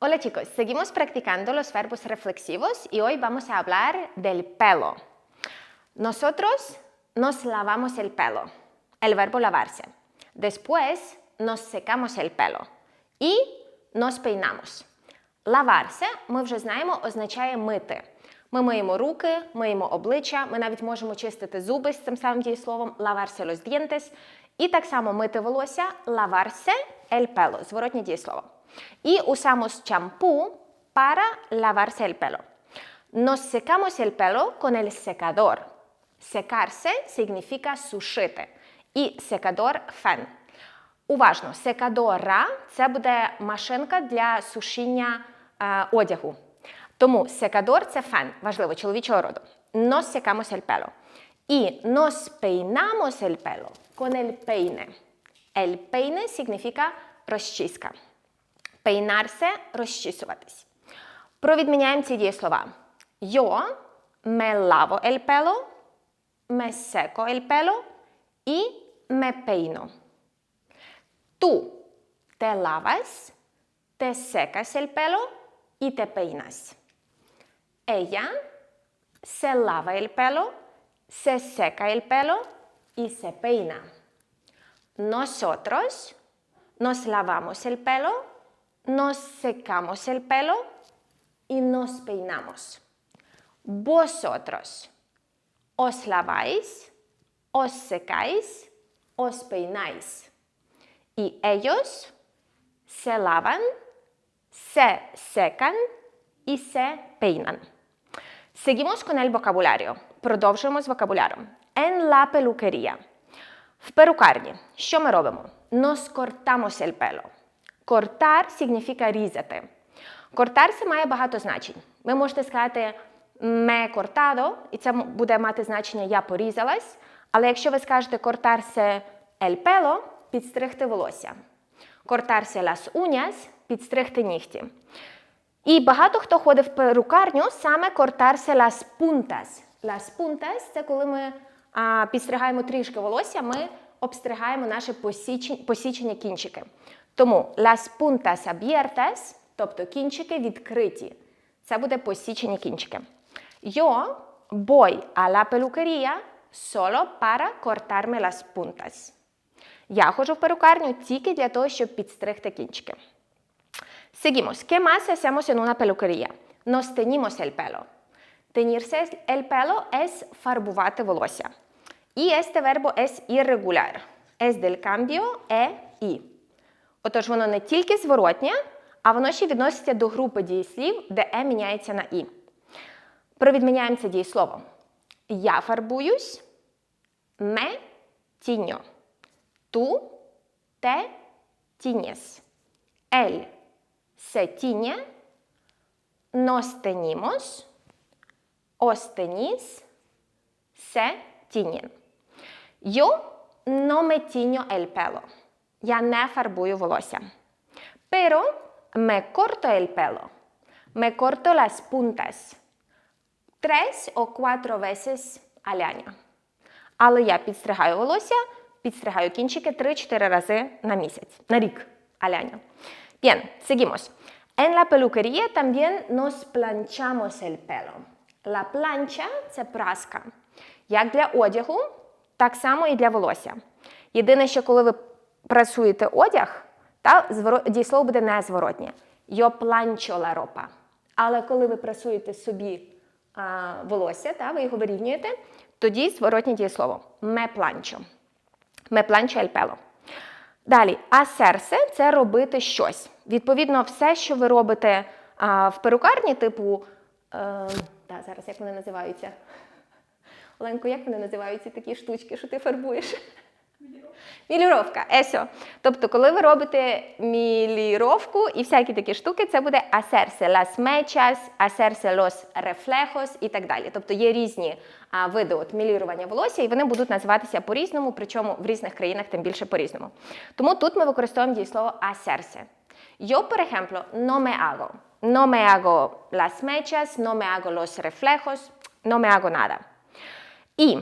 Hola chicos, seguimos practicando los verbos reflexivos y hoy vamos a hablar del pelo. Nosotros nos lavamos el pelo, el verbo lavarse. Después nos secamos el pelo і nos peinamos. Лаварсе, ми вже знаємо, означає мити. Ми миємо руки, миємо обличчя, ми навіть можемо чистити зуби з цим самим дієсловом lavarse los dientes. І так само мити волосся lavarse el pelo, зворотнє дієслово. І usamos champú para lavarse el pelo. Nos secamos el pelo con el secador. Secarse significa сушити. І секадор фен. Уважно, секадора це буде машинка для сушіння е, одягу. Тому секадор це фен, важливо, чоловічого роду. Nos secamos el pelo. І nos peinamos el pelo con el peine. El peine significa розчіска. Peinarse – розчісуватись. Провідміняємо ці дієслова. Yo me lavo el pelo, me seco el pelo і me peino. Tú te lavas, te secas el pelo y te peinas. Ella se lava el pelo, se seca el pelo y se peina. Nosotros nos lavamos el pelo, nos secamos el pelo y nos peinamos. Vosotros os laváis, os secáis, os peináis. Y ellos se lavan, se secan y se peinan. Seguimos con el vocabulario. Продовжуємо з vocabulario. En la peluquería. В перукарні. Що ми робимо? Nos cortamos el pelo. Cortar significa різати. Cortarse має багато значень. Ви можете сказати me cortado, і це буде мати значення я порізалась. Але якщо ви скажете cortarse el pelo, підстригти волосся. Cortarse las uñas – підстригти нігті. І багато хто ходить в перукарню саме cortarse las puntas. Las puntas – це коли ми а, підстригаємо трішки волосся, ми обстригаємо наші посічені, посічені кінчики. Тому las puntas abiertas, тобто кінчики відкриті. Це буде посічені кінчики. Yo voy a la peluquería solo para cortarme las puntas. Я ходжу в перукарню тільки для того, щоб підстригти кінчики. Seguimos. ¿Qué más hacemos en una peluquería? Nos teñimos el pelo. Teñirse el pelo es фарбувати волосся. Y este verbo es irregular. Es del cambio e і. Отож, воно не тільки зворотнє, а воно ще відноситься до групи дієслів, де е міняється на і. Провідміняємо це дієслово. Я фарбуюсь, ме тіньо. Tiñes. Él se tiñe. Nos teñimos. Os teñís. Se tiñen. Yo no me tiño el pelo. Я не фарбую волосся. Pero me corto el pelo. Me corto las puntas. Tres o cuatro veces al año. Але я підстригаю волосся підстригаю кінчики 3-4 рази на місяць, на рік, año. Bien, seguimos. En la peluquería también nos planchamos el pelo. La plancha – це праска. Як для одягу, так само і для волосся. Єдине, що коли ви прасуєте одяг, та, дієслово буде незворотнє. Plancho la ropa. Але коли ви прасуєте собі а, волосся, та, ви його вирівнюєте, тоді зворотнє дієслово. Me plancho. Me plancho el pelo. Далі, асерсе це робити щось. Відповідно, все, що ви робите а, в перукарні, типу. Е, да, зараз як вони називаються? Оленко, як вони називаються такі штучки, що ти фарбуєш? Міліровка, есо. Тобто, коли ви робите міліровку і всякі такі штуки, це буде hacerse las mechas, hacerse los reflejos і так далі. Тобто є різні а, види от мілірування волосся, і вони будуть називатися по-різному, причому в різних країнах тим більше по-різному. Тому тут ми використовуємо дієслово hacerse. Yo, por ejemplo, no me hago. No me hago las mechas, no me hago los. І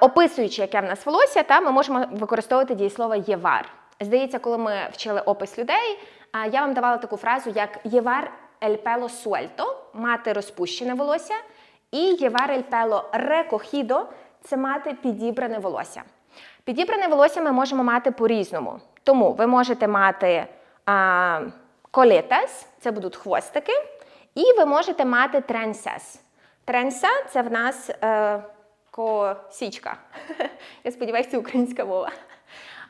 Описуючи, яке в нас волосся, та, ми можемо використовувати дієслово євар. Здається, коли ми вчили опис людей, я вам давала таку фразу, як el pelo suelto, мати розпущене волосся, і el pelo recogido – це мати підібране волосся. Підібране волосся ми можемо мати по-різному. Тому ви можете мати а, колетас, це будуть хвостики, і ви можете мати тренсес. Тренса це в нас е, косічка. Я сподіваюся, це українська мова.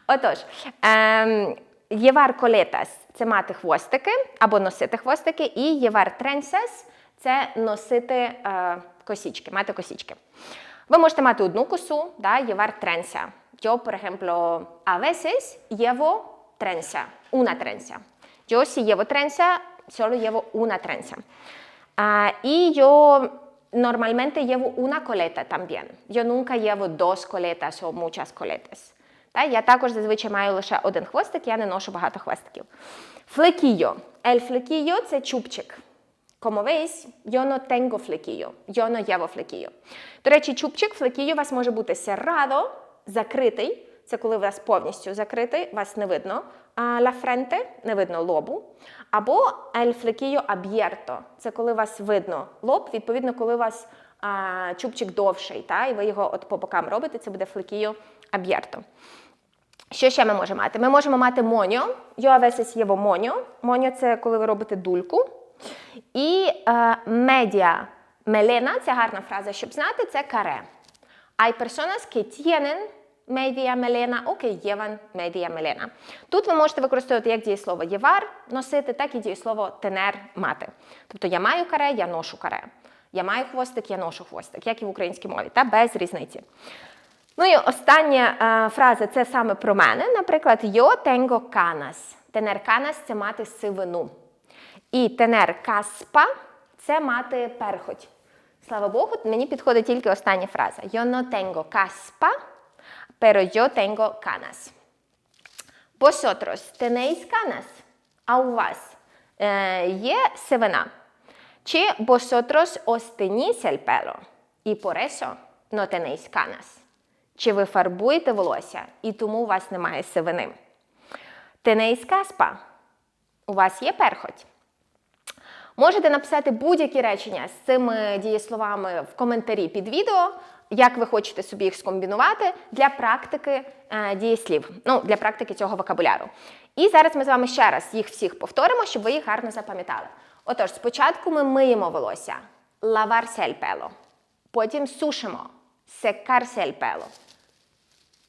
Отож, ем, євар колетас це мати хвостики або носити хвостики, і євар тренсес це носити е, косічки, мати косічки. Ви можете мати одну косу, да, llevar trenza. Yo, por ejemplo, a veces llevo trenza, una trenza. Yo si llevo trenza, solo llevo una trenza. Yo normalmente llevo una coleta también. Yo nunca llevo dos coletas o muchas coletas. Та, я також зазвичай маю лише один хвостик, я не ношу багато хвостиків. Флекійо. El flequillo – це чубчик. Como veis, yo no tengo flequillo, yo no llevo flequillo. До речі, у вас може бути закритий. Це коли у вас повністю закритий, вас не видно la frente, не видно лобу. Або el flequillo abierto. Це коли вас видно лоб, відповідно, коли у вас а, чубчик довший, та, і ви його от по бокам робите, це буде flequillo abierto. Що ще ми можемо мати? Ми можемо мати моньо. Yo a veces llevo моньо. Моньо – це коли ви робите дульку. І е, медіа мелена, це гарна фраза, щоб знати, це каре. Hay personas que tienen melena o que llevan media. Тут ви можете використовувати як дієслово llevar, носити, так і дієслово tener, мати. Тобто я маю каре, я ношу каре. Я маю хвостик, я ношу хвостик, як і в українській мові, та без різниці. Ну і остання е, фраза це саме про мене. Наприклад, yo tengo canas. Tener canas – це мати сивину. І tener caspa – це мати перхоть. Слава Богу, мені підходить тільки остання фраза. No tengo caspa, pero yo tengo canas. Vosotros tenéis canas? А у вас е, є сивина? Чи vosotros os teñís el pelo? І por eso no tenéis canas? Чи ви фарбуєте волосся, і тому у вас немає сивини? Tenéis caspa? У вас є перхоть? Можете написати будь-які речення з цими дієсловами в коментарі під відео, як ви хочете собі їх скомбінувати для практики е, дієслів, ну, для практики цього вокабуляру. І зараз ми з вами ще раз їх всіх повторимо, щоб ви їх гарно запам'ятали. Отож, спочатку ми миємо волосся, el pelo. Потім сушимо, pelo,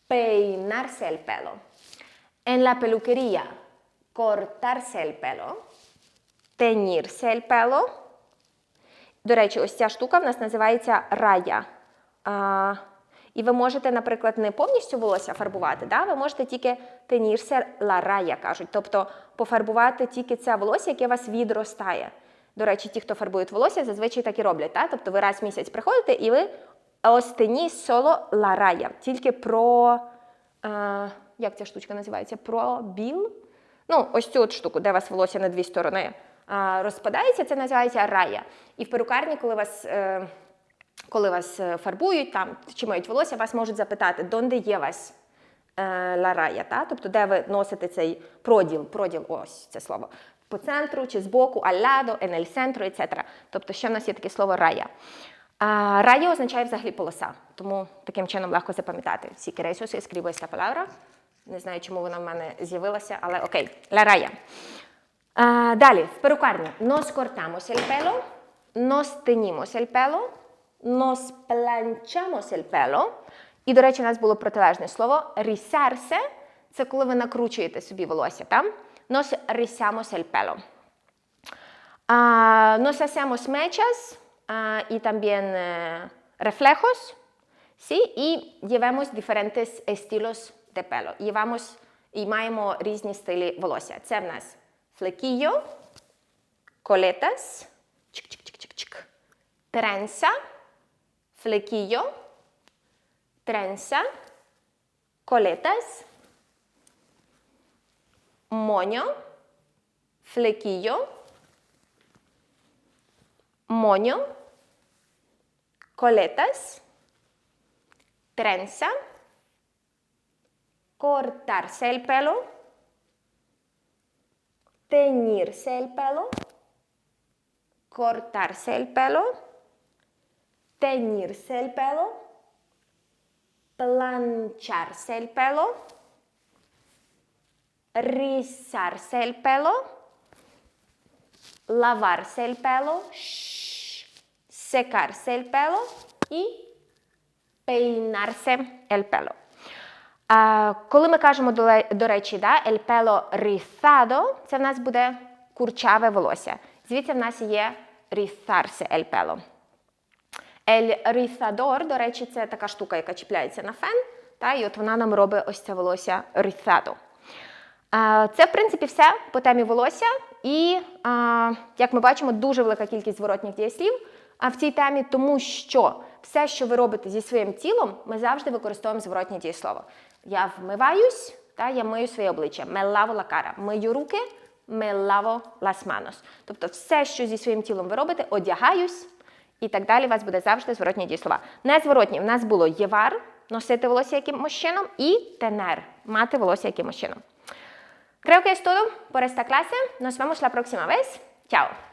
peinarse el pelo. En la peluquería, cortarse el pelo pelo. До речі, ось ця штука в нас називається рая. А, і ви можете, наприклад, не повністю волосся фарбувати, да? ви можете тільки la raya, кажуть, тобто пофарбувати тільки це волосся, яке у вас відростає. До речі, ті, хто фарбують волосся, зазвичай так і роблять. Да? Тобто ви раз в місяць приходите і ви остені соло raya, тільки про, а, як ця штучка називається? Про біл. Ну, ось цю от штуку, де у вас волосся на дві сторони розпадається, це називається рая. І в перукарні, коли у вас е, коли вас е, фарбують там, чи мають волосся, вас можуть запитати, донде є вас ла рая, та? тобто де ви носите цей проділ, проділ, ось це слово, по центру чи збоку, el centro, etc. Тобто ще в нас є таке слово рая. А, Рая означає взагалі полоса, тому таким чином легко запам'ятати. Всі кересіуси escribo esta palabra. Не знаю, чому вона в мене з'явилася, але окей, la raya. А, далі, в перукарні. Nos cortamos el pelo, nos teñimos nos planchamos el pelo. І, до речі, у нас було протилежне слово rizarse – це коли ви накручуєте собі волосся. Там? Nos rizamos el pelo. А, nos hacemos mechas а, y también eh, reflejos. ¿sí? І llevamos diferentes estilos de pelo. Llevamos і маємо різні стилі волосся. Це в нас flequillo, coletas, chic, flequillo, trenza, coletas, moño, flequillo, moño, coletas, trenza, cortarse el pelo, teñirse el pelo, cortarse el pelo, teñirse el pelo, plancharse el pelo, rizarse el pelo, lavarse el pelo, secarse el pelo і peinarse el pelo. А, коли ми кажемо, до, до речі, да, el pelo rizado, це в нас буде курчаве волосся. Звідси в нас є rizarse el pelo. El rizador, до речі, це така штука, яка чіпляється на фен, та, і от вона нам робить ось це волосся rizado. А, Це, в принципі, все по темі волосся. І, як ми бачимо, дуже велика кількість зворотніх дієслів а, в цій темі, тому що все, що ви робите зі своїм тілом, ми завжди використовуємо зворотнє дієслово. Я вмиваюсь, та я мию своє обличчя. Me lavo la. Мию руки, me lavo las manos. Тобто все, що зі своїм тілом ви робите, одягаюсь, і так далі у вас буде завжди зворотні дієслова. Незворотні в нас було євар, носити волосся якимось чином, і тенер, мати волосся якимось чином. Creo que es todo por esta clase. Nos vemos la.